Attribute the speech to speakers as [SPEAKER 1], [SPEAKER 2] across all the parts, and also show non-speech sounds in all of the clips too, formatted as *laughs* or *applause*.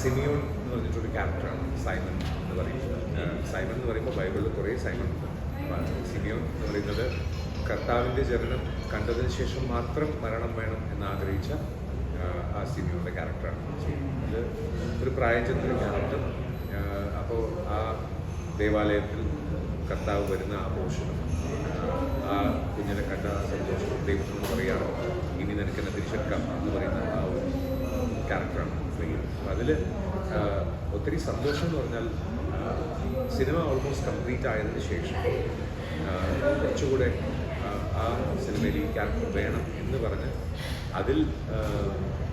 [SPEAKER 1] സിമിയോൺ എന്ന് പറഞ്ഞിട്ടൊരു ക്യാരക്ടറാണ് സൈമൺ എന്ന് പറയുന്നത്. സൈമൺ എന്ന് പറയുമ്പോൾ ബൈബിളിൽ കുറേ സൈമൺ ഉണ്ട്. സിമിയോൺ എന്ന് പറയുന്നത് കർത്താവിന്റെ ജനനം കണ്ടതിന് ശേഷം മാത്രം മരണം വേണം എന്ന് ആഗ്രഹിച്ച ആ സിമിയോന്റെ ക്യാരക്ടറാണ് അത് ഒരു പ്രായം ചെന്നൊരു ക്യാരക്ടർ അപ്പോൾ ആ ദേവാലയത്തിൽ കർത്താവ് വരുന്ന ആ പോഷണം ആ കുഞ്ഞിനെ കണ്ട ആ സന്തോഷം ദൈവത്തിനോട് പറയുകയാണ് ഇനി നിനക്കെന്നെ തിരിച്ചെടുക്കാം എന്ന് പറയുന്ന ആ ഒരു ക്യാരക്ടറാണ് പ്ലേ അതിൽ ഒത്തിരി സന്തോഷം എന്ന് പറഞ്ഞാൽ സിനിമ ഓൾമോസ്റ്റ് കംപ്ലീറ്റ് ആയതിനു ശേഷം കുറച്ചുകൂടെ ആ, സിനിമയിൽ ഈ ക്യാരക്ടർ വേണം എന്ന് പറഞ്ഞ് അതിൽ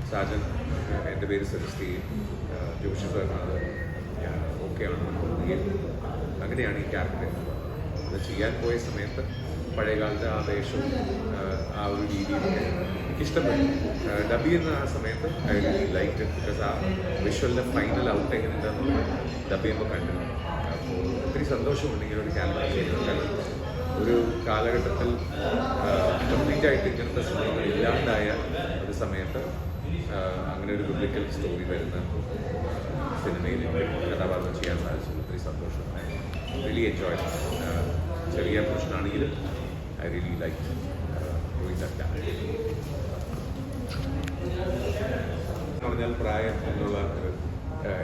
[SPEAKER 1] സാജൻ എന്റെ പേര് സജസ്റ്റ് ചെയ്യും. ജോഷി സാറിന് അത് ഓക്കെ ആണെന്ന് തോന്നുകയും അങ്ങനെയാണ് ഈ ക്യാരക്ടർ അത് ചെയ്യാൻ പോയ സമയത്ത് പഴയകാലത്തെ ആ വേഷവും ആ, ഒരു രീതിയിലൊക്കെ എനിക്കിഷ്ടപ്പെട്ടു. ഡബ് ചെയ്യുന്ന ആ സമയത്ത് ഐ ലൈറ്റ് ബിക്കോസ് ആ വിഷ്വലിന്റെ ഫൈനൽ ഔട്ട് എങ്ങനെയുണ്ടെന്ന് ഡബ് ചെയ്യുമ്പോൾ കണ്ടു. അപ്പോൾ ഒത്തിരി സന്തോഷമുണ്ട് ഇങ്ങനെ ഒരു ക്യാമറ ചെയ്യുന്നത്. കാരണം ഒരു കാലഘട്ടത്തിൽ കംപ്ലീറ്റ് ആയിട്ട് ഇങ്ങനത്തെ സിനിമകൾ ഇല്ലാണ്ടായ ഒരു സമയത്ത് അങ്ങനെ ഒരു ബിബ്ലിക്കൽ സ്റ്റോറി വരുന്ന സിനിമയിൽ കഥാപാത്രം ചെയ്യാൻ സാധിച്ചു ഒത്തിരി സന്തോഷം. റിയലി എൻജോയ് ചെറിയ പ്രശ്നമാണെങ്കിലും ഐ റിയലി ലൈക്ക് പറഞ്ഞാൽ പ്രായം എന്നുള്ള ഒരു,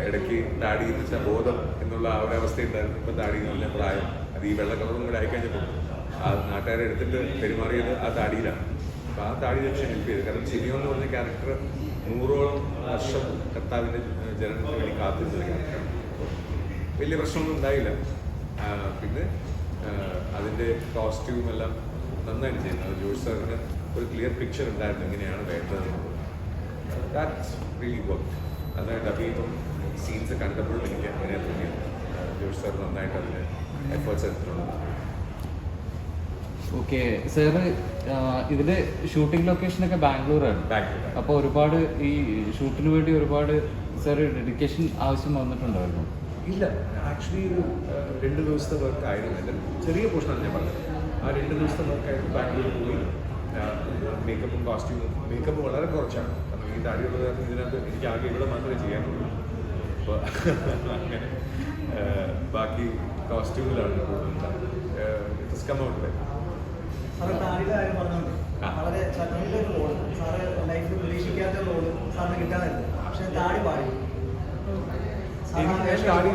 [SPEAKER 1] ഇടയ്ക്ക് താടി എന്ന് വെച്ചാൽ ബോധം എന്നുള്ള ആ ഒരു അവസ്ഥ ഉണ്ടായിരുന്നു. ഇപ്പം താടി എന്ന് പറഞ്ഞാൽ പ്രായം. അത് ഈ വെള്ള കളറും കൂടെ പോകും ആ നാട്ടുകാരെ എടുത്തിട്ട് പെരുമാറിയത് ആ താടിയിലാണ് അപ്പോൾ ആ താടി ലക്ഷ്യം ഹെൽപ്പ് ചെയ്തു. കാരണം സിനിമ എന്ന് പറഞ്ഞ ക്യാരക്ടർ നൂറോളം വർഷം കർത്താവിന്റെ ജനനത്തിന് വേണ്ടി കാത്തിരുന്ന ക്യാരക്ടറാണ് വലിയ പ്രശ്നമൊന്നും ഉണ്ടായില്ല. പിന്നെ അതിന്റെ കോസ്റ്റ്യൂം എല്ലാം നന്നായിട്ട് ചെയ്യുന്നത് ജോഷ് സാറിന് ഒരു ക്ലിയർ പിക്ചർ ഉണ്ടായിരുന്നു എങ്ങനെയാണ് വേണ്ടത് ദാറ്റ്സ് റിയലി വർക്ക് അതായത് ഡബ് സീൻസ് കണ്ടപ്പോഴും എനിക്ക് അങ്ങനെ തോന്നിയത് ജോസ് ജോഷ് സാർ നന്നായിട്ട് അതിന് എഫേർട്സ് എടുത്തിട്ടുണ്ട്.
[SPEAKER 2] ഓക്കെ സാറ് ഇതിന്റെ ഷൂട്ടിംഗ് ലൊക്കേഷനൊക്കെ ബാംഗ്ലൂരാണ്.
[SPEAKER 1] ബാംഗ്ലൂർ
[SPEAKER 2] അപ്പോൾ ഒരുപാട് ഈ ഷൂട്ടിന് വേണ്ടി ഒരുപാട് സാർ ഡെഡിക്കേഷൻ ആവശ്യം വന്നിട്ടുണ്ടായിരുന്നു.
[SPEAKER 1] ഇല്ല ആക്ച്വലി ഒരു രണ്ട് ദിവസത്തെ വർക്ക് ആയിരുന്നു. എന്റെ ചെറിയ പോർഷനാണ് ഞാൻ പറഞ്ഞത്. ആ രണ്ട് ദിവസത്തെ വർക്കായിട്ട് ബാംഗ്ലൂർ പോയി. മേക്കപ്പും കോസ്റ്റ്യൂമും മേക്കപ്പ് വളരെ കുറച്ചാണ്. കാരണം ഈ താടിയുള്ള കാരണം ഇതിനകത്ത് എനിക്ക് ആകെ ഇവിടെ മാത്രമേ ചെയ്യാനുള്ളൂ. അപ്പോൾ *laughs* അങ്ങനെ ബാക്കി കോസ്റ്റ്യൂമിലാണ് കൂടുതൽ കം ഔട്ട് വരും
[SPEAKER 3] സാറ് താടിയുടെ കാര്യം പറഞ്ഞോണ്ട്
[SPEAKER 1] ആ.
[SPEAKER 3] വളരെ നല്ലൊരു റോൾ സാറ് ലൈഫിൽ പ്രതീക്ഷിക്കാത്ത റോൾ സാറിന് കിട്ടാനായിരുന്നു പക്ഷെ താടി പാടി.
[SPEAKER 1] എനിക്ക് താടി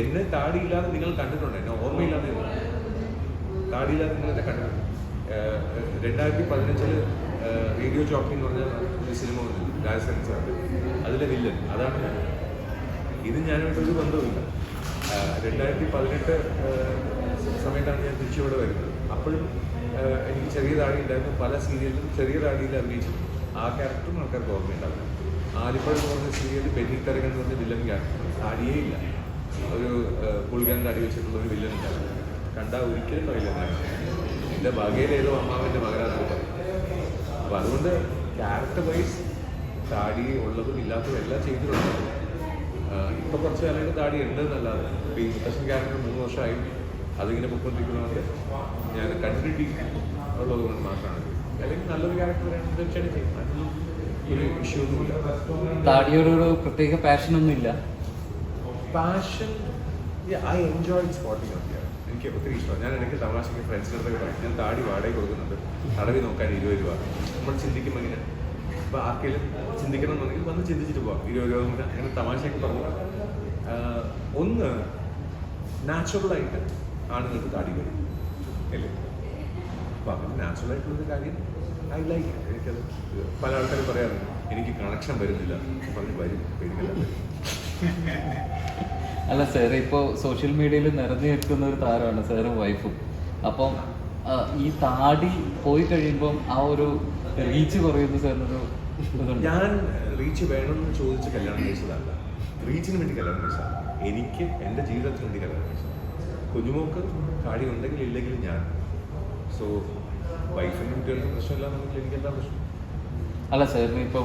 [SPEAKER 1] എന്നെ താടിയില്ലാതെ നിങ്ങൾ കണ്ടിട്ടുണ്ട്? എന്നെ ഓർമ്മയില്ലാതെ താടിയില്ലാതെ നിങ്ങൾ എന്നെ കണ്ടിട്ടുണ്ട്? രണ്ടായിരത്തി പതിനഞ്ചിൽ റേഡിയോ ജോക്കി എന്ന് പറഞ്ഞ ഒരു സിനിമ വന്നു രാജസൻ സാർ അതിലെ വില്ലൻ അതാണ് ഞാൻ. ഇത് ഞാനായിട്ട് ഒരു ബന്ധവുമില്ല. രണ്ടായിരത്തി പതിനെട്ട് സമയത്താണ് ഞാൻ തിരിച്ചിവിടെ വരുന്നത്. അപ്പോഴും എനിക്ക് ചെറിയ താടി ഉണ്ടായിരുന്നു. പല സീരിയലിലും ചെറിയ താടിയിൽ അഭിനയിച്ചു ആ ക്യാരക്ടറും ആൾക്കാർക്ക് ഓർമ്മയുണ്ടാവും ആലിപ്പഴം എന്ന് പറഞ്ഞ സീരിയലിൽ ബെന്നിത്തരകൻ എന്ന് പറഞ്ഞ വില്ലൻ ക്യാരക്ടർ താടിയേ ഇല്ല. ഒരു പുളികാൻ അടി വെച്ചിട്ടുള്ള ഒരു വില്ലൻ ക്യാരക്ടർ കണ്ടാൽ ഒരിക്കലും പറയില്ല എന്റെ ഭാഗ്യയിലേതോ അമ്മാവന്റെ മകനാണെന്ന് പറയും. അപ്പോൾ അതുകൊണ്ട് ക്യാരക്ടർ വൈസ് താടി ഉള്ളതും ഇല്ലാത്തതും എല്ലാം ചെയ്തിട്ടുണ്ട്. ഇപ്പം കുറച്ച് കാലമായിട്ട് താടി ഉണ്ട് എന്നല്ലാതെ. ഇപ്പോൾ ഈ മുത്തശ്ശൻ ക്യാരക്ടർ മൂന്ന് വർഷമായി അതിങ്ങനെ പൊയ്ക്കൊണ്ടിരിക്കുന്നതുകൊണ്ട് ഞാൻ കണ്ടിന്യൂറ്റി ഉള്ളത് കൊണ്ട് മാത്രമാണ്. അല്ലെങ്കിൽ നല്ലൊരു ക്യാരക്ടർ തീർച്ചയായിട്ടും ചെയ്യും ഒരു ഇഷ്യൂ
[SPEAKER 2] താടിയോടൊരു പ്രത്യേക പാഷൻ ഒന്നുമില്ല
[SPEAKER 1] പാഷൻ ഐ എൻജോയ് സ്പോട്ടിങ് എനിക്ക് ഒത്തിരി ഇഷ്ടമാണ്. ഞാൻ എനിക്ക് തമാശയ്ക്ക് ഫ്രണ്ട്സിന്റെ അടുത്തൊക്കെ പറയും ഞാൻ താടി വാടക കൊടുക്കുന്നുണ്ട്. തടവി നോക്കാൻ ഇരുപത് രൂപ. നമ്മൾ ചിന്തിക്കുമ്പോൾ ഇങ്ങനെ ഇപ്പോൾ ആർക്കെങ്കിലും ചിന്തിക്കണം എന്നുണ്ടെങ്കിൽ വന്ന് ചിന്തിച്ചിട്ട് പോവാം. ഇരുപത് രൂപ കൊണ്ട് അങ്ങനെ തമാശയൊക്കെ പറഞ്ഞു. ഒന്ന് നാച്ചുറലായിട്ട് ആണുങ്ങൾക്ക് താടി വരും അപ്പോൾ അങ്ങനെ നാച്ചുറലായിട്ടുള്ളൊരു കാര്യം. ഐ ലൈക്ക് എനിക്കത് പല ആൾക്കാരും പറയാറുണ്ട് എനിക്ക് കണക്ഷൻ വരുന്നില്ല. പറഞ്ഞ് വരും പേടിക്കല്ല
[SPEAKER 2] അല്ല സാർ ഇപ്പോൾ സോഷ്യൽ മീഡിയയിൽ നിറഞ്ഞു നിൽക്കുന്ന ഒരു താരമാണ് സാറും വൈഫും അപ്പം ഈ താടി പോയി കഴിയുമ്പം ആ ഒരു റീച്ച് കുറയുന്നു സാറിനൊരു
[SPEAKER 1] ഞാൻ റീച്ച് വേണമെന്ന് ചോദിച്ച് കല്യാണം കഴിച്ചതല്ല. റീച്ചിന് വേണ്ടി കല്യാണം കഴിച്ചതാണ് എനിക്ക് എന്റെ ജീവിതത്തിന് വേണ്ടി കല്യാണം കഴിച്ചത്. കുഞ്ഞുമോക്ക് താടി ഉണ്ടെങ്കിൽ ഇല്ലെങ്കിൽ ഞാൻ സോ വൈഫിനും കുട്ടികൾക്കും പ്രശ്നമില്ലാന്നുണ്ടെങ്കിൽ എനിക്കെന്താ പ്രശ്നം
[SPEAKER 2] അല്ല സാറിന് ഇപ്പൊ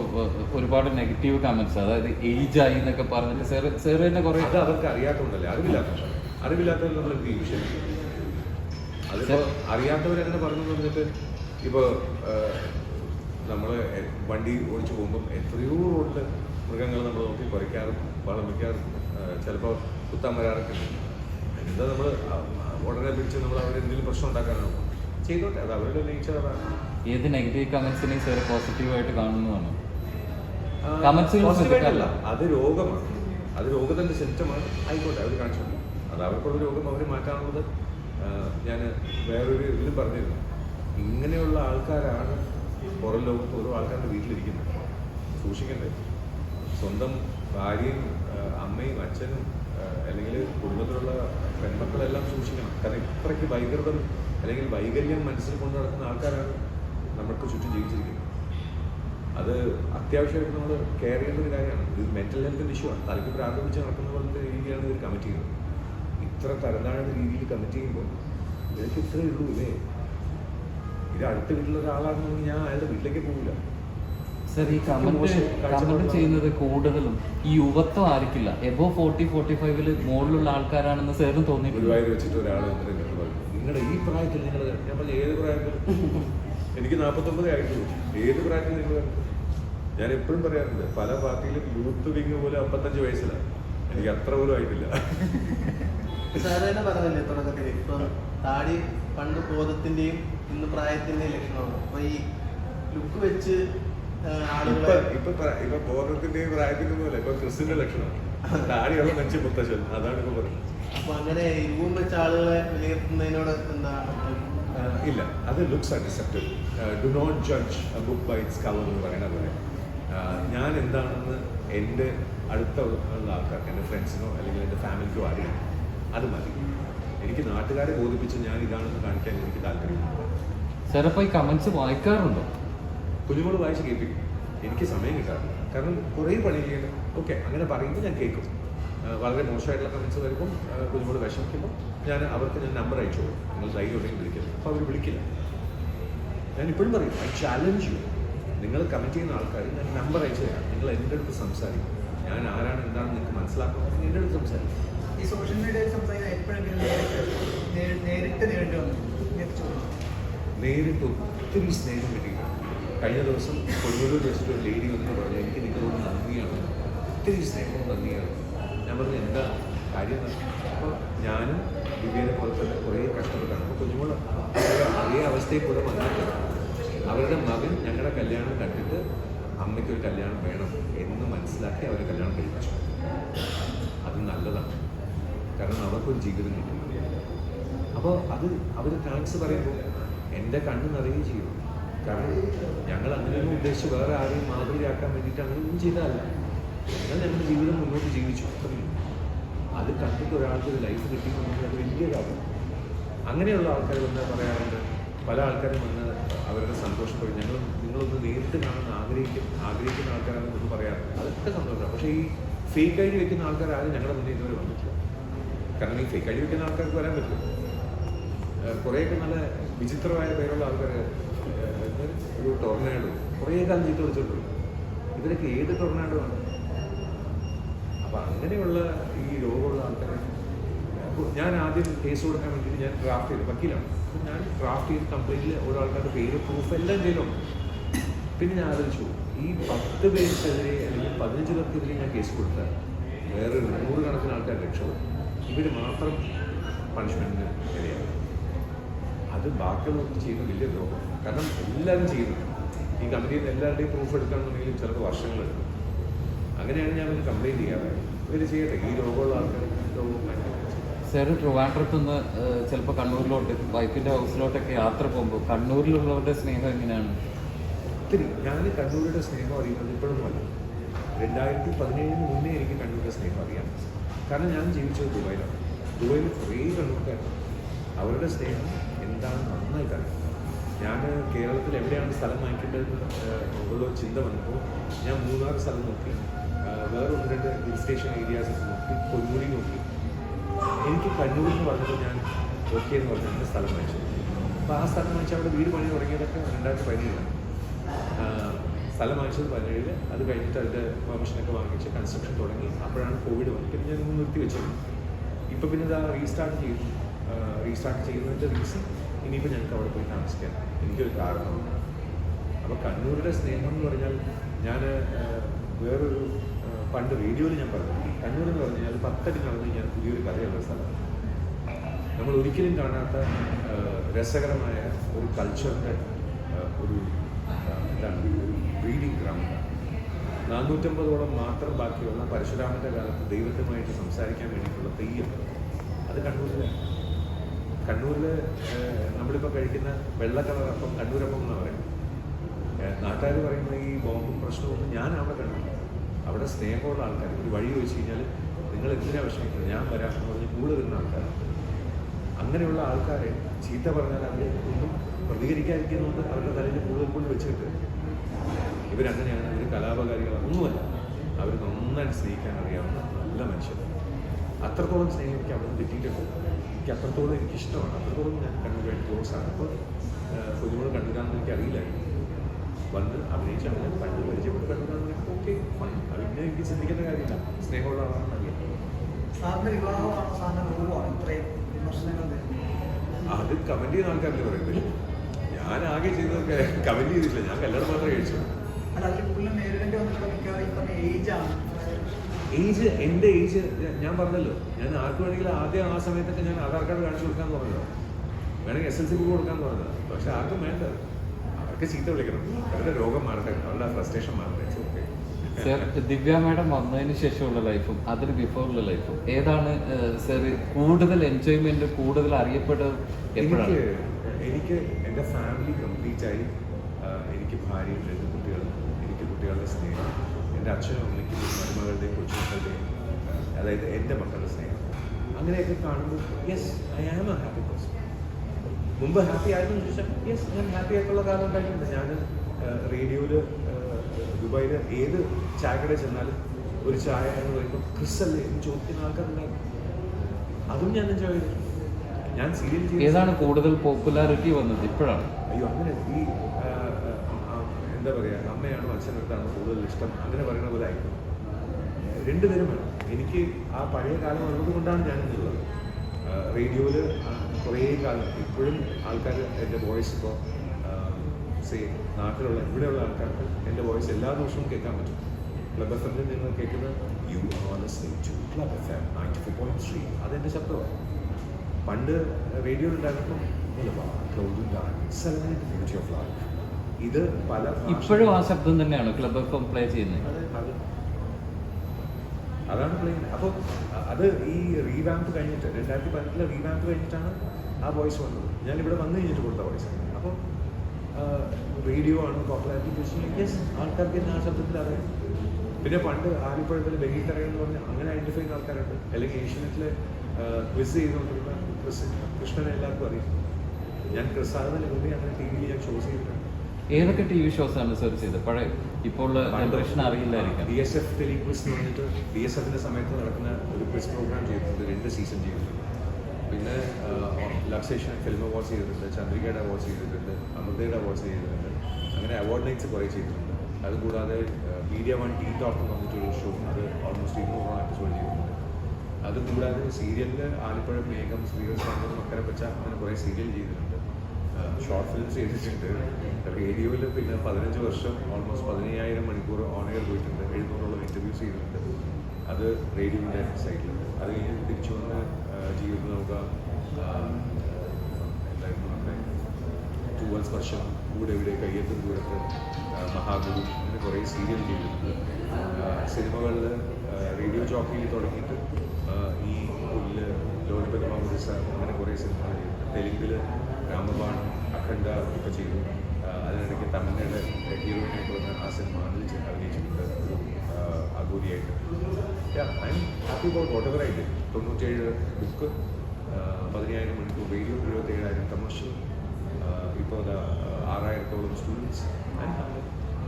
[SPEAKER 2] ഒരുപാട് നെഗറ്റീവ് കമന്റ്സ് അതായത് ഏജ് ആയി എന്നൊക്കെ പറഞ്ഞിട്ട് സാർ സാർ തന്നെ കുറെ
[SPEAKER 1] അത് അവർക്ക് അറിയാത്തതുകൊണ്ടല്ലേ അറിവില്ലാത്ത അറിവില്ലാത്തവർ നമ്മൾ എന്ത് ചെയ്യും? ശരി അതിപ്പോ അറിയാത്തവരങ്ങനെ പറഞ്ഞു പറഞ്ഞിട്ട് ഇപ്പോൾ നമ്മൾ വണ്ടി ഓടിച്ചു പോകുമ്പം എത്രയോ റോഡിൽ മൃഗങ്ങൾ നമ്മൾ നോക്കി കുറയ്ക്കാറും വളം വയ്ക്കാറും ചിലപ്പോൾ കുത്താൻ വരാറൊക്കെ എന്താ നമ്മൾ ഉടനെ പിടിച്ച് നമ്മൾ അവരെന്തെങ്കിലും പ്രശ്നം ഉണ്ടാക്കാനാണ്? ചെയ്തോട്ടെ? അത് അവരുടെ നേച്ചർ അതാണ്.
[SPEAKER 2] ഏത് നെഗറ്റീവ് കമന്റ്സിനെയും സാർ പോസിറ്റീവായിട്ട് കാണുന്നതാണ് ശ്രദ്ധിക്കാറില്ല.
[SPEAKER 1] ആയിട്ടല്ല. അത് രോഗമാണ്. അത് രോഗത്തിന്റെ സിംറ്റമാണ് ആയിക്കോട്ടെ അവർ കാണിച്ചു അത് അവർക്കുള്ള രോഗം അവർ മാറ്റാനുള്ളത് ഞാൻ വേറൊരു ഇതിലും പറഞ്ഞിരുന്നു. ഇങ്ങനെയുള്ള ആൾക്കാരാണ് പുറം ലോകത്ത് ഓരോ ആൾക്കാരുടെ വീട്ടിലിരിക്കുന്നത്. സൂക്ഷിക്കണ്ടേ? സ്വന്തം ഭാര്യയും അമ്മയും അച്ഛനും അല്ലെങ്കിൽ കുടുംബത്തിലുള്ള പെൺമക്കളെല്ലാം സൂക്ഷിക്കണം. കാരണം ഇത്രയ്ക്ക് വൈകൃതം അല്ലെങ്കിൽ വൈകല്യം മനസ്സിൽ കൊണ്ടു നടക്കുന്ന ആൾക്കാരാണ് നമ്മൾക്ക് ചുറ്റും ജീവിച്ചിരിക്കുന്നത്. അത് അത്യാവശ്യമായിട്ട് നമ്മൾ കെയർ ചെയ്യേണ്ട ഒരു കാര്യമാണ്. ഇത് മെന്റൽ ഹെൽത്തിന്റെ ഇഷ്യൂ ആണ്. തലയ്ക്ക് പ്രാരംഭിച്ച് നടക്കുന്ന പോലത്തെ രീതിയാണ് ഇവർ കമ്മിറ്റ് ചെയ്യുന്നത്. ഇത്ര തരംതാഴ്ന്ന രീതിയിൽ കമ്മിറ്റ് ചെയ്യുമ്പോൾ ഇവർക്ക് ഇത്രയേ ഉള്ളൂ ഇല്ലേ? ഇത് അടുത്ത വീട്ടിലുള്ള ഒരാളാണെന്നുണ്ടെങ്കിൽ ഞാൻ അയാളുടെ വീട്ടിലേക്ക് പോകില്ല
[SPEAKER 2] സർ ഈ കമന്റ് ചെയ്യുന്നത് കൂടുതലും ഈ യുവത്വം ആയിരിക്കില്ല എബോ ഫോർട്ടി ഫോർട്ടി ഫൈവിൽ മുകളിലുള്ള ആൾക്കാരാണെന്ന് സാറിന്
[SPEAKER 1] തോന്നിയിട്ടുണ്ട്. വെച്ചിട്ട് ഒരാൾ നിങ്ങളുടെ ഈ പ്രായത്തിൽ നിങ്ങൾ ഞാൻ പറഞ്ഞു ഏത് പ്രായത്തിൽ? എനിക്ക് നാൽപ്പത്തൊമ്പതേ ആയിട്ടുള്ളൂ. ഏത് പ്രായത്തിൽ നിങ്ങൾ ഞാൻ എപ്പോഴും പറയാറുണ്ട് പല പാർട്ടിയിലും യൂത്ത് വിങ് പോലെ അമ്പത്തഞ്ച് വയസ്സിലാണ്. എനിക്ക് അത്ര പോലും ആയിട്ടില്ല.
[SPEAKER 4] തന്നെ പറഞ്ഞില്ലേ തുടക്കത്തിൽ ഇപ്പം താടി പണ്ട് ബോധത്തിന്റെയും ഇന്ന് പ്രായത്തിന്റെയും ലക്ഷണമാണ്. അപ്പൊ ഈ ലുക്ക് വെച്ച് ആളുകളെ
[SPEAKER 1] ഇപ്പൊ ഇപ്പൊ ബോധത്തിന്റെയും പ്രായത്തിന്റെ പോലെ ഇപ്പൊ ക്രിസ്റ്റിന്റെ ലക്ഷണം താടിയുള്ള മനുഷ്യ മുത്തശ്ശൻ അതാണ് ഇപ്പൊ പറയുന്നത്.
[SPEAKER 4] അപ്പൊ അങ്ങനെ ഇവും വെച്ച ആളുകളെ വിലയിരുത്തുന്നതിനോട്
[SPEAKER 1] എന്താ ഇല്ല. അത് looks are deceptive do not judge a book by its cover എന്ന് പറയുന്ന പോലെ. ഞാൻ എന്താണെന്ന് എന്റെ അടുത്ത ഉള്ള ആൾക്കാർക്ക് എന്റെ ഫ്രണ്ട്സിനോ അല്ലെങ്കിൽ എന്റെ ഫാമിലിക്കോ അറിയാം അത് മതി. എനിക്ക് നാട്ടുകാരെ ബോധിപ്പിച്ച് ഞാൻ ഇതാണെന്ന് കാണിക്കാൻ എനിക്ക് താല്പര്യമില്ല.
[SPEAKER 2] സാർ ഈ കമന്റ്സ് വായിക്കാറുണ്ടോ?
[SPEAKER 1] കുഞ്ഞുങ്ങൾ വായിച്ച് കേൾപ്പിക്കും. എനിക്ക് സമയം കിട്ടാറില്ല. കാരണം കുറേ പണി ചെയ്യണം ഓക്കെ അങ്ങനെ പറയുമ്പോൾ ഞാൻ കേൾക്കും. വളരെ മോശമായിട്ടുള്ള കമൻസ് വരുമ്പോൾ കുഞ്ഞുങ്ങൾ വിഷമിക്കുമ്പോൾ ഞാൻ അവർക്ക് ഞാൻ നമ്പർ അയച്ചു കൊടുക്കും. നിങ്ങൾ ധൈര്യം ഉണ്ടെങ്കിൽ വിളിക്കുന്നത് അപ്പോൾ അവർ വിളിക്കില്ല. ഞാൻ ഇപ്പോഴും പറയും ഐ ചാലഞ്ച് യു നിങ്ങൾ കമന്റ് ചെയ്യുന്ന ആൾക്കാർ ഞാൻ നമ്പർ അയച്ചു തരാം. നിങ്ങൾ എന്റെ അടുത്ത് സംസാരിക്കും. ഞാൻ ആരാണ് എന്താണെന്ന് നിങ്ങൾക്ക് മനസ്സിലാക്കുന്നത് എന്റെ അടുത്ത് സംസാരിക്കും.
[SPEAKER 3] ഈ സോഷ്യൽ മീഡിയയിൽ സംസാരിക്കാൻ എപ്പോഴെങ്കിലും നേരിട്ട് നേരിട്ട് നേരിട്ട് വന്നു. നേരിട്ട്
[SPEAKER 1] നേരിട്ട് ഒത്തിരി സ്നേഹം കിട്ടിയിട്ടുണ്ട് കഴിഞ്ഞ ദിവസം കൊല്ലൂർ ജസ്റ്റ് ഒരു ലേഡി വന്നിട്ട് പറഞ്ഞു എനിക്ക് നിങ്ങളോട് നന്ദിയാണ്. ഒത്തിരി സ്നേഹവും നന്ദിയാണ്. ഞാൻ പറഞ്ഞു എന്താ? കാര്യം അപ്പോൾ ഞാനും ദിവ്യനെ പോലെ തന്നെ കുറേ കഷ്ടപ്പെട്ടാണ്. അപ്പോൾ കുഞ്ഞുങ്ങൾ അതേ അവസ്ഥയിൽ കൂടെ വന്നിട്ടുണ്ട് അവരുടെ മകൻ ഞങ്ങളുടെ കല്യാണം കണ്ടിട്ട് അമ്മയ്ക്കൊരു കല്യാണം വേണം എന്ന് മനസ്സിലാക്കി അവരെ കല്യാണം കഴിപ്പിച്ചു. അത് നല്ലതാണ്. കാരണം അവർക്കൊരു ജീവിതം കിട്ടും. അപ്പോൾ അത് അവർ താങ്ക്സ് പറയുമ്പോൾ എന്റെ കണ്ണ് നിറയുകയും ചെയ്യും കാരണം ഞങ്ങൾ അങ്ങനെയൊന്നും ഉദ്ദേശിച്ച് വേറെ ആരെയും മാതൃകയാക്കാൻ വേണ്ടിയിട്ട് അങ്ങനെയൊന്നും ചെയ്തതല്ല. ഞങ്ങൾ ഞങ്ങളുടെ ജീവിതം മുന്നോട്ട് ജീവിച്ചു. അത്രയും. അത് കണ്ടിട്ട് ഒരാൾക്ക് ഒരു ലൈഫ് കിട്ടിയിട്ടുണ്ടെങ്കിൽ അത് വലിയ കാര്യം അങ്ങനെയുള്ള ആൾക്കാർ വന്ന് പറയാറുണ്ട്? പല ആൾക്കാരും വന്ന് അവരുടെ സന്തോഷം ഞങ്ങൾ നിങ്ങളൊന്ന് നേരിട്ട് കാണാൻ ആഗ്രഹിക്കും ആഗ്രഹിക്കുന്ന ആൾക്കാരാണെന്ന് പറയാറുണ്ട്. അതൊക്കെ സന്തോഷമാണ്. പക്ഷേ ഈ ഫേക്ക് ഐ ഡി വെക്കുന്ന ആൾക്കാർ ആരും ഞങ്ങളുടെ മുന്നിൽ ഇതുവരെ വന്നിട്ടില്ല. കാരണം ഈ ഫേക്ക് ഐ ഡി വെക്കുന്ന ആൾക്കാർക്ക് വരാൻ ഏഹ് കുറേയൊക്കെ നല്ല വിചിത്രമായ പേരുള്ള ആൾക്കാർ ഒരു ടൊർണാഡോ കുറേ കാലം ചീത്ത വിളിച്ചിട്ടുണ്ട് ഇവരൊക്കെ ഏത് ടൊർണാഡോ ആണ്? അപ്പം അങ്ങനെയുള്ള ഈ രോഗമുള്ള ആൾക്കാരെ ഞാൻ ആദ്യം കേസ് കൊടുക്കാൻ വേണ്ടിയിട്ട് ഞാൻ ഡ്രാഫ്റ്റ് ചെയ്തു. വക്കീലാണ്. അപ്പം ഞാൻ ഡ്രാഫ്റ്റ് ചെയ്ത് കംപ്ലീറ്റിൽ ഒരാൾക്കാരുടെ പേര് പ്രൂഫ് എല്ലാം ചെയ്തു. പിന്നെ ഞാൻ ആലോചിച്ചു ഈ പത്ത് പേർക്കെതിരെ അല്ലെങ്കിൽ പതിനഞ്ച് പേർക്കെതിരെ ഞാൻ കേസ് കൊടുത്താൽ വേറെ നൂറുകണക്കിന് ആൾക്കാർ രക്ഷപ്പെടും. ഇവർ മാത്രം പണിഷ്മെന്റിന് ഇടയാണ് അത് ബാക്കിയുള്ളവർക്ക് ചെയ്യുന്ന വലിയ ദ്രോഹം. കാരണം എല്ലാവരും ചെയ്യുന്നു ഈ കമ്പനിയിൽ നിന്ന് എല്ലാവരുടെയും പ്രൂഫ് എടുക്കണമെന്നുണ്ടെങ്കിൽ ചിലപ്പോൾ വർഷങ്ങളെടുക്കും അങ്ങനെയാണ് ഞാൻ ഒരു കംപ്ലയിന്റ് ചെയ്യാറുള്ളത് ഇവർ ചെയ്യട്ടെ. ഈ രോഗമുള്ള ആൾക്കാർ രോഗം
[SPEAKER 2] സാർ ട്രിവാൻഡ്രത്ത് നിന്ന് ചിലപ്പോൾ കണ്ണൂരിലോട്ട് വൈഫിന്റെ ഹൗസിലോട്ടൊക്കെ യാത്ര പോകുമ്പോൾ കണ്ണൂരിലുള്ളവരുടെ സ്നേഹം എങ്ങനെയാണ്?
[SPEAKER 1] ഒത്തിരി. ഞാൻ കണ്ണൂരുടെ സ്നേഹം അറിയുന്നത് ഇപ്പോഴൊന്നുമല്ല രണ്ടായിരത്തി പതിനേഴിന് മുന്നേ എനിക്ക് കണ്ണൂരിന്റെ സ്നേഹം അറിയാം. കാരണം ഞാൻ ജീവിച്ചത് ദുബായിലാണ്. ദുബായിൽ കുറേ കണ്ണൂർക്കാരുണ്ട്. അവരുടെ സ്നേഹം എന്താണ് നന്നായിട്ട് അറിയാം. ഞാൻ കേരളത്തിൽ എവിടെയാണ് സ്ഥലം വാങ്ങിക്കേണ്ടത് ഉള്ള ചിന്ത വന്നപ്പോൾ ഞാൻ മൂന്നാർ സ്ഥലം നോക്കി വേറെ ഒന്ന് രണ്ട് ഹിൽ സ്റ്റേഷൻ ഏരിയാസ് നോക്കി പൊന്മുടി നോക്കി. എനിക്ക് കണ്ണൂരിൽ നിന്ന് പറഞ്ഞപ്പോൾ ഞാൻ ഓക്കെ എന്ന് പറഞ്ഞാണ് സ്ഥലം വാങ്ങിച്ചത് അപ്പോൾ ആ സ്ഥലം വാങ്ങിച്ച് അവിടെ വീട് പണി തുടങ്ങിയതൊക്കെ രണ്ടായിരത്തി പതിനേഴിലാണ്. ആഹ് സ്ഥലം വാങ്ങിച്ചത് പതിനേഴിൽ അത് കഴിഞ്ഞിട്ട് അതിന്റെ പെർമിഷനൊക്കെ വാങ്ങിച്ച് കൺസ്ട്രക്ഷൻ തുടങ്ങി. അപ്പോഴാണ് കോവിഡ് വന്നത്. പിന്നെ ഞാൻ നിർത്തി വെച്ചത് ഇപ്പോൾ പിന്നെ ഇതാ റീസ്റ്റാർട്ട് ചെയ്തു. റീസ്റ്റാർട്ട് ചെയ്യുന്നതിന്റെ റീസൺ ഇനിയിപ്പോൾ ഞങ്ങൾക്ക് അവിടെ പോയി താമസിക്കാം. എനിക്കൊരു കാരണമുണ്ട് അപ്പോൾ കണ്ണൂരിലെ സ്നേഹം എന്ന് പറഞ്ഞാൽ ഞാൻ വേറൊരു പണ്ട് റേഡിയോയിൽ ഞാൻ പറഞ്ഞു കണ്ണൂർ എന്ന് പറഞ്ഞു കഴിഞ്ഞാൽ പത്തടി നടന്ന് കഴിഞ്ഞാൽ പുതിയൊരു കഥയുള്ള സ്ഥലമാണ് നമ്മൾ ഒരിക്കലും കാണാത്ത രസകരമായ ഒരു കൾച്ചറിന്റെ ഒരു എന്താണ് ഒരു ബ്രീഡിംഗ് ഗ്രൗണ്ടാണ് നാനൂറ്റമ്പതോളം മാത്രം ബാക്കിയുള്ള പരശുരാമന്റെ കാലത്ത് ദൈവത്തുമായിട്ട് സംസാരിക്കാൻ വേണ്ടിയിട്ടുള്ള തെയ്യം അത് കണ്ണൂരിലാണ്. കണ്ണൂരിൽ നമ്മളിപ്പോൾ കഴിക്കുന്ന വെള്ള അപ്പം കണ്ണൂരപ്പം എന്ന് പറയുന്നത് നാട്ടുകാർ പറയുന്ന ഈ ബോംബും പ്രശ്നമൊന്നും ഞാൻ അവിടെ കണ്ടു അവിടെ സ്നേഹമുള്ള ആൾക്കാർ ഒരു വഴി ചോദിച്ചു കഴിഞ്ഞാൽ നിങ്ങൾ എന്തിനാ വിഷമിക്കുന്നത്? ഞാൻ വരാം എന്ന് പറഞ്ഞ് കൂടെ വരുന്ന ആൾക്കാർ അങ്ങനെയുള്ള ആൾക്കാരെ ചീത്ത പറഞ്ഞാൽ അവർ ഒന്നും പ്രതികരിക്കാതിരിക്കുന്നുണ്ട് അവരുടെ തലയിൽ കൂടുതൽ കൊണ്ട് വെച്ചിട്ട് ഇവരങ്ങനെയാണ് ഇവർ കലാപകാരികളാണ്. ഒന്നുമല്ല അവർ നന്നായിട്ട് സ്നേഹിക്കാൻ അറിയാവുന്ന നല്ല മനുഷ്യർ അത്രത്തോളം സ്നേഹിക്കാൻ അവിടെ കിട്ടിയിട്ടുണ്ട്. എനിക്ക് അത്രത്തോളം എനിക്ക് ഇഷ്ടമാണ് അത്രത്തോളം ഞാൻ കണ്ണൂരായിട്ട് ക്ലോസ് ആണ് അപ്പോൾ കണ്ണൂരാണെന്ന് എനിക്ക് അറിയില്ലായിരുന്നു വന്ന് അഭിനയിച്ച അങ്ങനെ പണ്ട് പരിചയപ്പെട്ട് കണ്ണൂരാണെന്ന് ഓക്കെ ഫൈൻ അതിനെ എനിക്ക് ചിന്തിക്കേണ്ട കാര്യമില്ല. സ്നേഹമുള്ള ആളാണെന്ന് അറിയാം അത് കമന്റ് ചെയ്യുന്ന ആൾക്കാരല്ലേ പറയുന്നത്? ഞാൻ ആകെ ചെയ്തതൊക്കെ കമന്റ് ചെയ്തിട്ടില്ല. ഞാൻ കല്യാണം മാത്രമേ കഴിച്ചു
[SPEAKER 3] അല്ല അതിൽ കൂടുതലും നേരിടേണ്ടി വന്നിട്ടുള്ള മിക്കവാറും ഈ പറഞ്ഞ ഏജാണ്
[SPEAKER 1] ഏജ് എന്റെ ഏജ് ഞാൻ പറഞ്ഞല്ലോ. ഞാൻ ആർക്ക് വേണമെങ്കിലും ആദ്യം ആ സമയത്തൊക്കെ ഞാൻ ആധാർ കാർഡ് കാണിച്ചു കൊടുക്കാൻ പറഞ്ഞല്ലോ വേണമെങ്കിൽ എസ് എൽ സി ബുക്ക് കൊടുക്കാന്ന് പറഞ്ഞത്. പക്ഷെ ആർക്കും വേണ്ട. അവർക്ക് ചീത്ത വിളിക്കണം. അവരുടെ രോഗം മാറട്ടെ. അവരുടെ ഫ്രസ്ട്രേഷൻ മാറട്ടെ.
[SPEAKER 2] സർ ദിവ്യ മാഡം വന്നതിന് ശേഷമുള്ള ലൈഫും അതിന് ബിഫോറുള്ള ലൈഫും ഏതാണ് സർ കൂടുതൽ എൻജോയ്മെന്റ് കൂടുതൽ അറിയപ്പെട്ടത് എപ്പോഴാണ്?
[SPEAKER 1] എനിക്ക് എനിക്ക് എന്റെ ഫാമിലി കംപ്ലീറ്റ് ആയി. എനിക്ക് ഭാര്യയുണ്ട് എന്റെ കുട്ടികൾ എനിക്ക് കുട്ടികളുടെ സ്നേഹം. എന്റെ അച്ഛനും അമ്മയ്ക്കും മരുമകളുടെയും കൊച്ചുമക്കളുടെയും അതായത് എന്റെ മക്കളുടെ സ്നേഹം. അങ്ങനെയൊക്കെ കാണുമ്പോൾ yes I am a happy person മുമ്പ് ഹാപ്പി ആയിരുന്നു ചോദിച്ചാൽ യെസ് ഞാൻ ഹാപ്പി ആയിട്ടുള്ള കാലം ഉണ്ടായിട്ടുണ്ട്. ഞാൻ റേഡിയോയിൽ ദുബായിൽ ഏത് ചായക്കടയിൽ ചെന്നാലും ഒരു ചായ എന്ന് പറയുമ്പോൾ ക്രിസ് അല്ലേ എന്ന് ചോദിക്കുന്ന ആൾക്കാരുണ്ടായിരുന്നു അതും ഞാൻ എൻജോയ് ചെയ്തു ഞാൻ സീരിയൽ
[SPEAKER 2] ഏതാണ് കൂടുതൽ പോപ്പുലാരിറ്റി വന്നത് ഇപ്പോഴാണ്?
[SPEAKER 1] അയ്യോ അങ്ങനെ ഈ എന്താ പറയുക അമ്മയാണോ അച്ഛനടുത്താണോ കൂടുതൽ ഇഷ്ടം? അങ്ങനെ പറയുന്ന പോലെ ആയിരുന്നു രണ്ടുപേരും വേണം. എനിക്ക് ആ പഴയ കാലം ഉള്ളത് കൊണ്ടാണ് ഞാൻ ഇന്നുള്ളത് റേഡിയോയിൽ കുറേ കാലം ഇപ്പോഴും ആൾക്കാർ എന്റെ വോയിസ് ഇപ്പോൾ സേ നാട്ടിലുള്ള ഇവിടെയുള്ള ആൾക്കാർക്ക് എന്റെ വോയിസ് എല്ലാ ദിവസവും കേൾക്കാൻ പറ്റും. ക്ലബ് എഫ് എമ്മിൽ നിങ്ങൾ കേൾക്കുന്ന you are listening to Club F M ninety four point three അതെന്റെ ശബ്ദമാണ്. പണ്ട് റേഡിയോ ഉണ്ടായിരുന്നപ്പോൾ ബ്യൂട്ടി ഓഫ് ലൈഫ് ഇത് പല
[SPEAKER 2] ഇപ്പോഴും ആ ശബ്ദം തന്നെയാണ് ക്ലബ് എഫ് പ്ലേ ചെയ്യുന്നത്?
[SPEAKER 1] അത് അത് അതാണ് പ്ലേ അപ്പോൾ അത് ഈ റീവാമ്പ് കഴിഞ്ഞിട്ട് രണ്ടായിരത്തി പതിനെട്ടിലെ റീവാമ്പ് കഴിഞ്ഞിട്ടാണ് ആ വോയിസ് വന്നത്. ഞാൻ ഇവിടെ വന്നു കഴിഞ്ഞിട്ട് കൊടുത്ത വോയിസ് അപ്പോൾ റേഡിയോ ആണ് പോപ്പുലാരിറ്റി യെസ് ആൾക്കാർക്ക് തന്നെ ആ ശബ്ദത്തിൽ അറിയാം പിന്നെ പണ്ട് ആലിപ്പുഴത്തിൽ ബെഗിത്തറ എന്ന് പറഞ്ഞ് അങ്ങനെ ഐഡന്റിഫൈ ചെയ്യുന്ന ആൾക്കാരുണ്ട്. അല്ലെങ്കിൽ ഏഷ്യനെറ്റിൽ ക്വിസ് ചെയ്തുകൊണ്ടിരുന്ന ക്രിസ് കൃഷ്ണനെ എല്ലാവർക്കും അറിയാം. ഞാൻ ക്രിസ് ആകുന്നതിന് അങ്ങനെ ടി വിയിൽ ഞാൻ ഷോസ് ചെയ്തിട്ടുണ്ട്.
[SPEAKER 2] ഏതൊക്കെ ടി വി ഷോസ് ആണ് സെർച്ച് ചെയ്തത്? പഴയ ഇപ്പോൾ ജനറേഷൻ അറിയില്ലായിരിക്കാം.
[SPEAKER 1] ബി എസ് എഫ് ടെലിക്വിസ് എന്ന് പറഞ്ഞിട്ട് ബി എസ് എഫിന്റെ സമയത്ത് നടക്കുന്ന ഒരു ക്വിസ് പ്രോഗ്രാം ചെയ്തിട്ടുണ്ട്. രണ്ട് സീസൺ ചെയ്തിട്ടുണ്ട്. പിന്നെ ലക്സേഷൻ ഫിലിം അവാർഡ്സ് ചെയ്തിട്ടുണ്ട് ചന്ദ്രികയുടെ അവാർഡ്സ് ചെയ്തിട്ടുണ്ട് അമൃതയുടെ അവാർഡ്സ് ചെയ്തിട്ടുണ്ട്. അങ്ങനെ അവാർഡ് നൈറ്റ്സ് കുറേ ചെയ്തിട്ടുണ്ട്. അതുകൂടാതെ മീഡിയ വൺ ടീ ടോക്ക് എന്ന് പറഞ്ഞിട്ടൊരു ഷോ അത് ഓൾമോസ്റ്റ് ഇരുന്നൂറോളം എപ്പിസോഡ് ചെയ്തിട്ടുണ്ട്. അതുകൂടാതെ സീരിയലിൽ ആലപ്പുഴ മേഘം ശ്രീകൃഷ്ണ മക്കര പച്ച അങ്ങനെ കുറേ സീരിയൽ ചെയ്തിട്ടുണ്ട്. ഷോർട്ട് ഫിലിംസ് ചെയ്തിട്ടുണ്ട് റേഡിയോയിൽ പിന്നെ പതിനഞ്ച് വർഷം ഓൾമോസ്റ്റ് പതിനയ്യായിരം മണിക്കൂർ ഓൺ എയർ പോയിട്ടുണ്ട്. എഴുന്നൂറോളം ഇന്റർവ്യൂസ് ചെയ്തിട്ടുണ്ട്. അത് റേഡിയോന്റെ സൈഡിൽ അത് കഴിഞ്ഞ് തിരിച്ചു വന്ന് ജീവിതത്തിൽ നമുക്ക് എന്തായിരുന്നു സ്പർശം കൂടെ ഇവിടെ കയ്യത്തും ദൂരത്ത് മഹാഗുരു അങ്ങനെ കുറേ സീരിയൽ ചെയ്തിട്ടുണ്ട്. സിനിമകളിൽ റേഡിയോ ജോക്കിയിൽ തുടങ്ങിയിട്ട് ഈ പുല്ല് ലോലിപതി മാമുദിസ അങ്ങനെ കുറേ സിനിമകൾ ചെയ്തിട്ടുണ്ട്. തെലുങ്കിൽ രാമബാണം അഖണ്ഡ ഒക്കെ ചെയ്തു. അതിനിടയ്ക്ക് തമിഴ്നാട് ഹീറോയിനായിട്ട് വന്ന ആ സിനിമ അതിൽ അഭിനയിച്ചിട്ടുണ്ട്. ഒരു അഗൂരിയായിട്ട്. I happy about whatever ever I D തൊണ്ണൂറ്റേഴ് ബുക്ക് പതിനായിരം മണിക്കൂർ റേഡിയോ എഴുപത്തേഴായിരം കമേഴ്ഷ്യൽ ഇപ്പോൾ ആറായിരത്തോളം സ്റ്റുഡൻസ്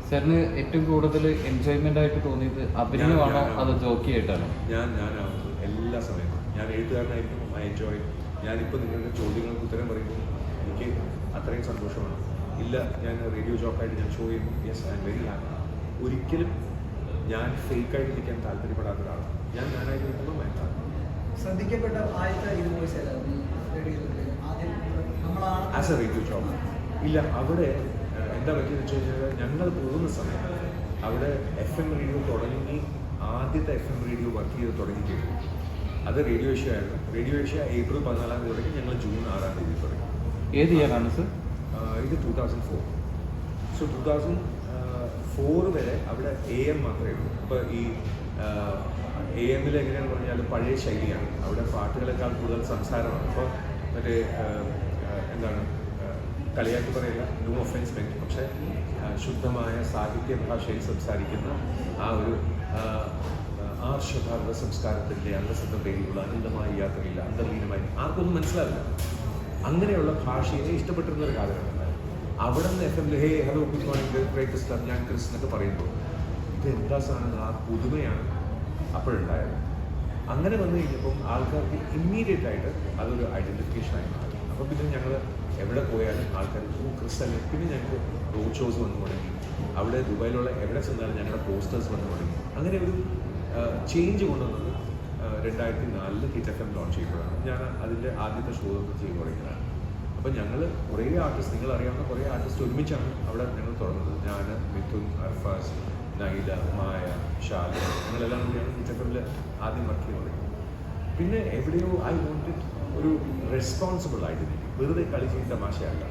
[SPEAKER 2] സാറിന് ഏറ്റവും കൂടുതൽ എൻജോയ്മെന്റ് ആയിട്ട് തോന്നിയത് അഭിനയമാണോ അതോ ജോക്കി ആയിട്ടാണോ?
[SPEAKER 1] ഞാൻ ഞാനാവുന്നത് എല്ലാ സമയത്തും. ഞാൻ എഴുത്തുകാരനായിരിക്കും ഐ എൻജോയ് ഞാനിപ്പോൾ നിങ്ങളുടെ ചോദ്യങ്ങൾക്ക് ഉത്തരം പറയുമ്പോൾ എനിക്ക് അത്രയും സന്തോഷമാണ്. ഇല്ല ഞാൻ റേഡിയോ ജോക്കായിട്ട് ഞാൻ ഷോ ചെയ്യുന്നു. Yes I'm very happy ഒരിക്കലും ഞാൻ ഫേക്കായിട്ട് ഇരിക്കാൻ താല്പര്യപ്പെടാത്ത ഒരാളാണ് ഞാൻ ഞാനായിട്ട് നിൽക്കുമ്പോൾ വേണ്ട
[SPEAKER 3] ശ്രദ്ധിക്കപ്പെട്ട ആദ്യത്തെ
[SPEAKER 1] ആസ് എ റേഡിയോ ജോബ് ഇല്ല അവിടെ എന്താ പറ്റിയെന്ന് വെച്ച് കഴിഞ്ഞാൽ ഞങ്ങൾ പോകുന്ന സമയത്ത് അവിടെ എഫ് എം റേഡിയോ തുടങ്ങി ആദ്യത്തെ എഫ് എം റേഡിയോ വർക്ക് ചെയ്ത് തുടങ്ങിയിട്ടുണ്ട്. അത് റേഡിയോ ഏഷ്യ ആയിരുന്നു. റേഡിയോ ഏഷ്യ ഏപ്രിൽ പതിനാലാം തീയതി തുടങ്ങി ഞങ്ങൾ ജൂൺ ആറാം തീയതി തുടങ്ങി.
[SPEAKER 2] ഏത് ഇയറാണ് സർ
[SPEAKER 1] ഇത് two thousand four so two thousand four വരെ അവിടെ എ എം മാത്രമേ ഉള്ളൂ. അപ്പോൾ ഈ എ എമ്മിൽ എങ്ങനെയാണെന്ന് പറഞ്ഞാൽ പഴയ ശൈലിയാണ്. അവിടെ പാട്ടുകളെക്കാൾ കൂടുതൽ സംസാരമാണ്. അപ്പോൾ മറ്റേ എന്താണ് കളിയാക്കി പറയില്ല നോ ഒഫൻസ് മെന്റ് പക്ഷേ ശുദ്ധമായ സാഹിത്യ ഭാഷയിൽ സംസാരിക്കുന്ന ആ ഒരു ആർഷഭാരത സംസ്കാരത്തിന്റെ അന്തസ്സത്തെ പേരിലുള്ള അനന്തമായ യാത്രയില്ല അന്തർലീനമായി ആർക്കൊന്നും മനസ്സിലാവില്ല. അങ്ങനെയുള്ള ഭാഷയെ ഇഷ്ടപ്പെട്ടിരുന്ന ഒരു കാലഘട്ടം അവിടെ നിന്ന് എഫ് എമ്മിൽ hey hello good morning greatest love ഞാൻ ക്രിസ് എന്നൊക്കെ പറയുമ്പോൾ ഇത് എന്താ സാധനം? ആ പുതുമയാണ് അപ്പോഴുണ്ടായത്. അങ്ങനെ വന്നു കഴിഞ്ഞപ്പം ആൾക്കാർക്ക് ഇമ്മീഡിയറ്റ് ആയിട്ട് അതൊരു ഐഡന്റിഫിക്കേഷൻ ആയി മാറി. അപ്പം പിന്നെ ഞങ്ങൾ എവിടെ പോയാലും ആൾക്കാർ ഓ ക്രിസ് അല്ലേ പിന്നെ ഞങ്ങൾക്ക് റോഡ് ഷോസ് വന്നു തുടങ്ങി. അവിടെ ദുബായിലുള്ള എവിടെ ചെന്നാലും ഞങ്ങളുടെ പോസ്റ്റേഴ്സ് വന്നു തുടങ്ങി. അങ്ങനെ ഒരു ചേഞ്ച് കൊണ്ടുവന്നത് രണ്ടായിരത്തി നാലിൽ ഹിറ്റ് എഫ് എം ലോഞ്ച് ചെയ്യുമ്പോഴാണ് ഞാൻ അതിന്റെ ആദ്യത്തെ ഷോ ഒക്കെ ചെയ്ത് തുടങ്ങിയതാണ്. അപ്പം ഞങ്ങൾ കുറേ ആർട്ടിസ്റ്റ് നിങ്ങൾ അറിയാവുന്ന കുറേ ആർട്ടിസ്റ്റ് ഒരുമിച്ചാണ് അവിടെ ഞങ്ങൾ തുടങ്ങുന്നത്. ഞാൻ മിഥുൻ അർഫാസ് നൈല മായ ഷാല ഞങ്ങളെല്ലാം കൂടിയാണ് ഹിറ്റ് എഫ് എമ്മിൽ ആദ്യം വർക്ക് ചെയ്ത് തുടങ്ങിയത്. പിന്നെ എവിടെയോ ഐ വോണ്ടഡ് ഒരു റെസ്പോൺസിബിൾ ആയിട്ട് വെറുതെ കളി ചെയ്യുന്ന തമാശയല്ല.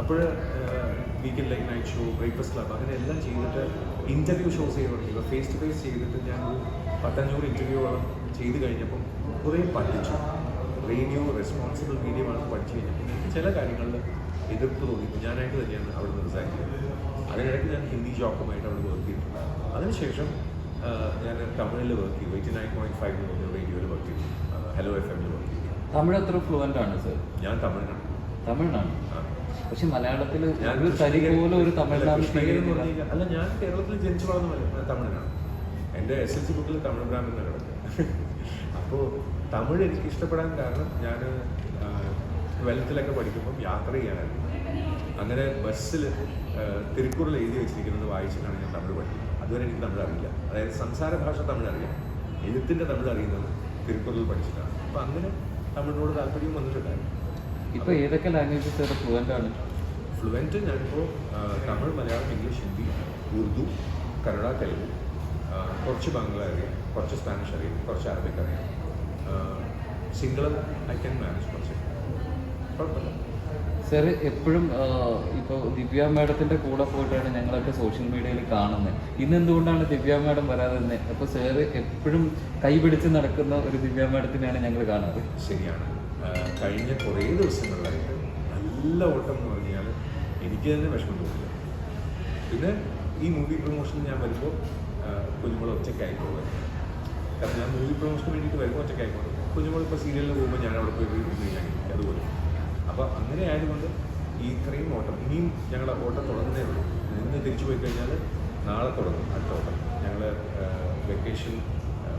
[SPEAKER 1] അപ്പോൾ weekend late night show breakfast club അങ്ങനെ എല്ലാം ചെയ്തിട്ട് ഇന്റർവ്യൂ ഷോസ് ചെയ്ത് തുടങ്ങി. ഫേസ് ടു ഫേസ് ചെയ്തിട്ട് ഞാൻ ഒരു പത്തഞ്ഞൂറ് ഇന്റർവ്യൂയോളം ചെയ്ത് കഴിഞ്ഞപ്പം കുറേ പഠിച്ചു. റേഡിയോ റെസ്പോൺസിബിൾ മീഡിയമാണ് പഠിച്ചു കഴിഞ്ഞപ്പോൾ എനിക്ക് ചില കാര്യങ്ങളിൽ എതിർപ്പ് തോന്നി. ഞാനായിട്ട് തന്നെയാണ് അവിടെ നിന്ന് റിസൈൻ ചെയ്തത്. അതിനിടയ്ക്ക് ഞാൻ ഹിന്ദി ജോക്കുമായിട്ട് അവിടെ വർക്ക് ചെയ്തിട്ടുണ്ട്. അതിനുശേഷം ഞാൻ തമിഴിൽ വർക്ക് ചെയ്തു. എയ്റ്റി നയൻ പോയിന്റ് ഫൈവ് എന്ന് പറഞ്ഞ റേഡിയോയിൽ വർക്ക് ചെയ്തു. ഹലോ എഫ് എമ്മിൽ വർക്ക് ചെയ്തു.
[SPEAKER 2] തമിഴ് എത്ര ഫ്ലുവന്റ് ആണ് സർ
[SPEAKER 1] ഞാൻ തമിഴിനാണ്.
[SPEAKER 2] തമിഴിനാണ്. പക്ഷെ മലയാളത്തിൽ ഒരു തരി പോലെ ഒരു തമിഴ്നാട്
[SPEAKER 1] അല്ല ഞാൻ കേരളത്തിൽ ജനിച്ചു വളർന്ന തമിഴിനാണ്. എന്റെ എസ് എൽ സി ബുക്കിൽ തമിഴ് കിടക്കുന്നത് അപ്പോൾ തമിഴ് എനിക്ക് ഇഷ്ടപ്പെടാൻ കാരണം ഞാൻ ട്വൽത്തിലൊക്കെ പഠിക്കുമ്പോൾ യാത്ര ചെയ്യാനായിരുന്നു. അങ്ങനെ ബസ്സിൽ തിരുക്കുറൽ എഴുതി വെച്ചിരിക്കുന്നത് വായിച്ചിട്ടാണ് ഞാൻ തമിഴ് പഠിക്കുന്നത്. അതുവരെ എനിക്ക് തമിഴ് അറിയില്ല. അതായത് സംസാര ഭാഷ തമിഴ് അറിയാം എഴുത്തിന്റെ തമിഴ് അറിയുന്നത് തിരുക്കുറൽ പഠിച്ചിട്ടാണ്. അപ്പോൾ അങ്ങനെ തമിഴിനോട് താല്പര്യം വന്നിട്ടുണ്ടായിരുന്നു.
[SPEAKER 2] ഇപ്പോൾ ഏതൊക്കെ ലാംഗ്വേജസ് ഫ്ലുവന്റ് ആണ്?
[SPEAKER 1] ഫ്ലുവന്റ് ഞാനിപ്പോൾ തമിഴ് മലയാളം ഇംഗ്ലീഷ് ഹിന്ദി ഉറുദു കന്നഡ തെലുങ്ക് കുറച്ച് ബംഗ്ല അറിയാം. കുറച്ച് സ്പാനിഷ് അറിയാം കുറച്ച് അറബിക് അറിയാം. സിംഗിളും ഐ ക്യാൻ മാനേജ് കുറച്ച്. കുഴപ്പമില്ല.
[SPEAKER 2] സർ എപ്പോഴും ഇപ്പോൾ ദിവ്യ മാഡത്തിന്റെ കൂടെ പോയിട്ടാണ് ഞങ്ങളൊക്കെ സോഷ്യൽ മീഡിയയിൽ കാണുന്നത് ഇന്ന് എന്തുകൊണ്ടാണ് ദിവ്യ മാഡം വരാതെ തന്നെ അപ്പോൾ സാർ എപ്പോഴും കൈപിടിച്ച് നടക്കുന്ന ഒരു ദിവ്യ മാഡത്തിനെയാണ് ഞങ്ങൾ കാണാറ്.
[SPEAKER 1] ശരിയാണ്. കഴിഞ്ഞ കുറേ ദിവസങ്ങളിലായിട്ട് നല്ല ഓട്ടം എന്ന് പറഞ്ഞാൽ എനിക്ക് തന്നെ വിഷമം തോന്നില്ല പിന്നെ ഈ മൂവി പ്രൊമോഷൻ ഞാൻ വരുമ്പോൾ കുഞ്ഞുങ്ങൾ ഒറ്റയ്ക്കായി പോകുന്നത് കാരണം ഞാൻ മൂവി പ്രൊമോഷന് വേണ്ടിയിട്ട് വരുമ്പോൾ ഒറ്റയ്ക്കായി പോകും കുഞ്ഞുമോൾ ഇപ്പോൾ സീരിയലിൽ പോകുമ്പോൾ ഞാൻ അവിടെ പോയി കഴിഞ്ഞാൽ അതുപോലെ. അപ്പോൾ അങ്ങനെ ആയതുകൊണ്ട് ഈ ഇത്രയും ഓട്ടം ഇനിയും ഞങ്ങളെ ഓട്ടം തുടങ്ങുന്നേ ഉള്ളൂ. ഇന്ന് തിരിച്ചു പോയി കഴിഞ്ഞാൽ നാളെ തുടങ്ങും അടുത്ത ഓട്ടം. ഞങ്ങൾ വെക്കേഷൻ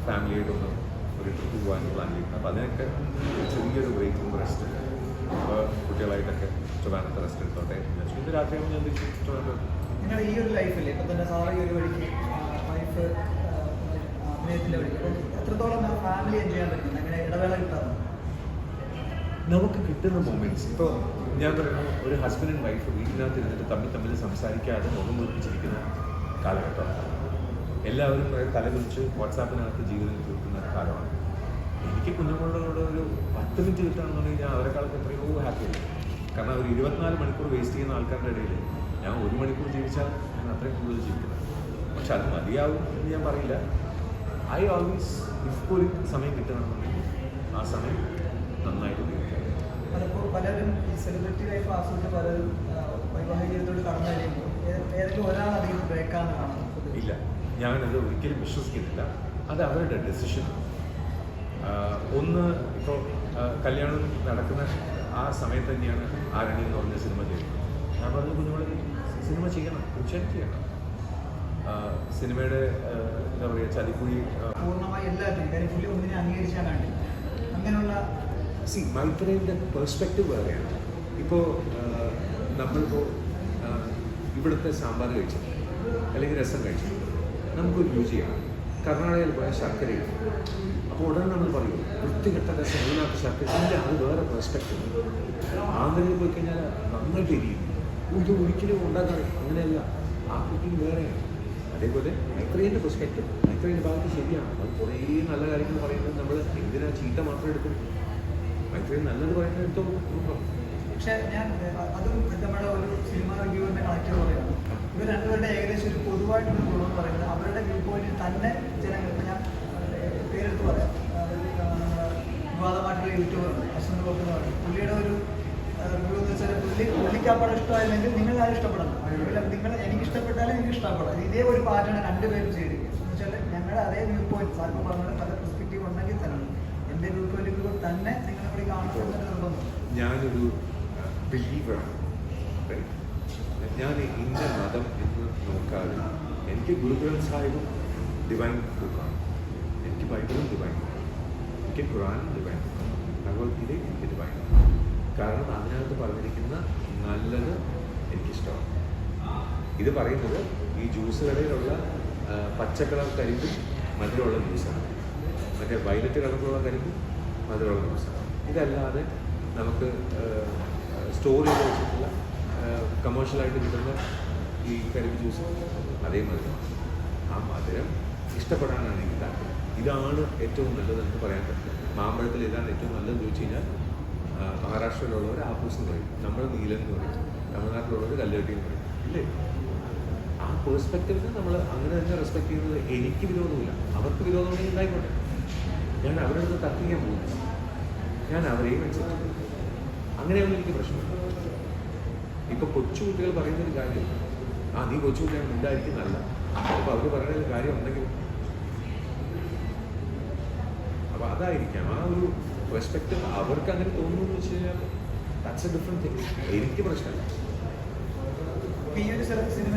[SPEAKER 1] ഫാമിലിയായിട്ടൊന്ന് ഒരു ട്രിപ്പ് പോകാൻ പ്ലാൻ ചെയ്യുന്നത് അപ്പോൾ അതിനൊക്കെ ചെറിയൊരു ബ്രേക്കും റെസ്റ്റ് അപ്പോൾ കുട്ടികളായിട്ടൊക്കെ ചുവാനത്തെ റെസ്റ്റ് എടുത്തോട്ടെ. ഇന്ന് ഞാൻ തിരിച്ച് ചുവാനത്ത്
[SPEAKER 3] ഈ ഒരു ലൈഫില്ലേ ഇപ്പം തന്നെ സാറ് ഈ ഒരു വഴിക്ക് വൈഫ് അഭിനയത്തിന്റെ വഴിക്ക് അപ്പം എത്രത്തോളം ഫാമിലി എൻജോയ് ചെയ്യാൻ അങ്ങനെ ഇടവേള കിട്ടാറുണ്ട്?
[SPEAKER 1] നമുക്ക് കിട്ടുന്ന മൊമെന്റ്സ് ഇപ്പോൾ ഞാൻ പറയുന്നു ഒരു ഹസ്ബൻഡ് ആൻഡ് വൈഫ് വീട്ടിനകത്ത് ഇരുന്നിട്ട് തമ്മിൽ തമ്മിൽ സംസാരിക്കാതെ മുഖം മുറിപ്പിച്ചിരിക്കുന്ന കാലഘട്ടമാണ്. എല്ലാവരും കുറെ തല കുറിച്ച് വാട്സാപ്പിനകത്ത് ജീവിതം തീർക്കുന്ന കാലമാണ്. എനിക്ക് കുഞ്ഞുങ്ങളോട് ഒരു പത്ത് മിനിറ്റ് കിട്ടുകയാണെന്നുണ്ടെങ്കിൽ ഞാൻ അവരെക്കാളൊക്കെ എത്രയോ ഹാപ്പിയാണ് കാരണം അവർ ഇരുപത്തിനാല് മണിക്കൂർ വേസ്റ്റ് ചെയ്യുന്ന ആൾക്കാരുടെ ഇടയിൽ ഞാൻ ഒരു മണിക്കൂർ ജീവിച്ചാൽ ഞാൻ അത്രയും കൂടുതൽ ജീവിക്കുന്നത് പക്ഷെ അത് മതിയാവും എന്ന് ഞാൻ പറയില്ല. ഐ ഓൾവേസ് ഇപ്പോൾ ഒരു സമയം കിട്ടണമെന്നുണ്ടെങ്കിൽ ആ സമയം നന്നായിട്ട്
[SPEAKER 3] പലരും ഈ സെലിബ്രിറ്റി ലൈഫ് ആസ്വദിച്ച് പലരും വൈവാഹിക ജീവിതത്തോട് കടന്നു കഴിയുമ്പോൾ ഏതെങ്കിലും ഒരാൾ അധികം ബ്രേക്കാണ് കാണുന്നത്?
[SPEAKER 1] ഇല്ല. ഞാനത് ഒരിക്കലും വിശ്വസിക്കുന്നില്ല. അത് അവരുടെ ഡെസിഷൻ ഒന്ന് ഇപ്പോൾ കല്യാണം നടക്കുന്ന ആ സമയത്ത് തന്നെയാണ് ആരണി എന്ന് പറഞ്ഞ സിനിമ ചെയ്യുന്നത്? ഞാൻ പറഞ്ഞു കുഞ്ഞുങ്ങളെ സിനിമ ചെയ്യണം തീർച്ചയായിട്ടും ചെയ്യണം. സിനിമയുടെ എന്താ പറയുക ചതിക്കുഴി
[SPEAKER 3] പൂർണമായി എല്ലാത്തിനും കാര്യം പുള്ളി ഒന്നിനെ അംഗീകരിച്ചാൽ വേണ്ടി അങ്ങനെയുള്ള
[SPEAKER 1] സി മൈത്രേന്റെ പെർസ്പെക്റ്റീവ് വേറെയാണ്. ഇപ്പോൾ നമ്മളിപ്പോൾ ഇവിടുത്തെ സാമ്പാർ കഴിച്ചു അല്ലെങ്കിൽ രസം കഴിച്ചു നമുക്കൊരു രുചിയാണ്. കർണാടകയിൽ പോയാൽ ശർക്കര അപ്പോൾ ഉടനെ നമ്മൾ പറയും വൃത്തികെട്ട രസം ഇതിനകത്ത് ശർക്കര. ഇല്ല അത് വേറെ പെർസ്പെക്റ്റീവ് ആന്ധ്രയിൽ പോയി കഴിഞ്ഞാൽ നന്നായിട്ട് എരിയും ഇത് ഒരിക്കലും ഉണ്ടാക്കാൻ അങ്ങനെയല്ല. ആ കുക്കിംഗ് വേറെയാണ്. അതേപോലെ മൈത്രേന്റെ പെർസ്പെക്റ്റീവ് മൈത്രേന്റെ ഭാഗത്ത് ശരിയാണ്. അത് കുറേ നല്ല കാര്യങ്ങൾ പറയുന്നത് നമ്മൾ എന്തിനാ ചീത്ത മാത്രം എടുക്കും? മൈത്രേൻ നല്ലത് പറയുന്നത് എടുത്തോ?
[SPEAKER 3] പക്ഷേ ഞാൻ അതും നമ്മുടെ ഒരു സിനിമ റിവ്യൂവിന്റെ കണക്ട് പറയുന്നത് ഇവർ രണ്ടുപേരുടെ ഏകദേശം ഒരു പൊതുവായിട്ടുള്ള ഗുണം പറയുന്നത് അവരുടെ വ്യൂ പോയിന്റിൽ തന്നെ ജനങ്ങൾ ഞാൻ പേരെടുത്ത് പറയാം. വിവാദമായിട്ടുള്ള യൂട്യൂബർ വസന്ത് ഗോപ് പറയും. പുള്ളിയുടെ ഒരു റിവ്യൂ എന്ന് വെച്ചാൽ പുള്ളി പുള്ളിക്ക് ആ പടം ഇഷ്ടമായില്ലെങ്കിൽ നിങ്ങൾ ആരും ഇഷ്ടപ്പെടണം നിങ്ങൾ എനിക്ക് ഇഷ്ടപ്പെട്ടാലും എനിക്ക് ഇഷ്ടപ്പെടാം. ഇതേ ഒരു പാറ്റാണ് രണ്ടുപേരും ചെയ്തിരിക്കുന്നത് എന്ന് വെച്ചാൽ ഞങ്ങളുടെ അതേ വ്യൂ പോയിന്റ് സാർക്ക് പറഞ്ഞ പല പെർസ്പെക്റ്റീവ് ഉണ്ടെങ്കിൽ തന്നെ എന്റെ വ്യൂ പോയിന്റിൽ തന്നെ നിങ്ങളിവിടെ കാണണമെന്ന് നിർബന്ധം.
[SPEAKER 1] ഞാനൊരു ബിലീവറാണ് ഞാൻ ഇന്ത്യ മതം എന്ന് നോക്കാതെ എനിക്ക് ഗുരു ഗ്രന്ഥ് സാഹിബും ഡിവൈൻ ബുക്കാണ് എനിക്ക് ബൈബിളും ഡിവൈൻ എനിക്ക് ഖുറാനും ഡിവൈൻ ബുക്കാണ് ഭഗവത്ഗീതയും എനിക്ക് ഡിവൈൻ കാരണം അതിനകത്ത് പറഞ്ഞിരിക്കുന്ന നല്ലത് എനിക്കിഷ്ടമാണ്. ഇത് പറയുന്നത് ഈ ജ്യൂസ് കടയിലുള്ള പച്ചക്കളർ കരിമ്പ് മധുരമുള്ള ജ്യൂസാണ് മറ്റേ വൈലറ്റ് കളറിലുള്ള കരിമ്പും മധുരമുള്ള ജ്യൂസാണ് ഇതല്ലാതെ നമുക്ക് സ്റ്റോർ ചെയ്ത് വെച്ചിട്ടുള്ള കമേഴ്ഷ്യലായിട്ട് കിട്ടുന്ന ഈ കരിമ്പ് ജ്യൂസ് അതേ മധുരമാണ് ആ മധുരം ഇഷ്ടപ്പെടാനാണ് എനിക്ക് താല്പര്യം. ഇതാണ് ഏറ്റവും നല്ലതെന്ന് പറയാൻ പറ്റില്ല. മാമ്പഴത്തിൽ ഇതാണ് ഏറ്റവും നല്ലതെന്ന് ചോദിച്ചു കഴിഞ്ഞാൽ മഹാരാഷ്ട്രയിലുള്ളവർ ആപ്പൂസ് എന്ന് പറയും. നമ്മൾ നീലം എന്ന് പറയും. തമിഴ്നാട്ടിലുള്ളവർ കല്ലുകട്ടി എന്ന് പറയും. ഇല്ലേ? ആ പേഴ്സ്പെക്റ്റീവിന് നമ്മൾ അങ്ങനെ തന്നെ റെസ്പെക്ട് ചെയ്യുന്നത് എനിക്ക് വിരോധമില്ല. അവർക്ക് വിരോധമുണ്ടെങ്കിൽ ഉണ്ടായിക്കോട്ടെ ഞാൻ അവരോട് തർക്കിക്കാൻ പോകുന്നു. ഞാൻ അവരെയും അക്സെപ്റ്റ് ചെയ്യും. അങ്ങനെയൊന്നും എനിക്ക് പ്രശ്നമില്ല ഇപ്പൊ കൊച്ചുകുട്ടികൾ പറയുന്ന ഒരു കാര്യം. ആ നീ കൊച്ചുകുട്ടിയാണ് ഉണ്ടായിരിക്കുന്നതല്ല അപ്പൊ അവർ പറയുന്ന ഒരു കാര്യം ഉണ്ടെങ്കിൽ. അപ്പൊ അതായിരിക്കാം. ആ ഒരു റെസ്പെക്ട് അവർക്ക് അങ്ങനെ തോന്നുന്നു വെച്ച് കഴിഞ്ഞാൽ ദാറ്റ്സ് എ ഡിഫറെന്റ് തിങ് എനിക്ക് പ്രശ്നമില്ല.
[SPEAKER 3] ഈ ഒരു സിനിമ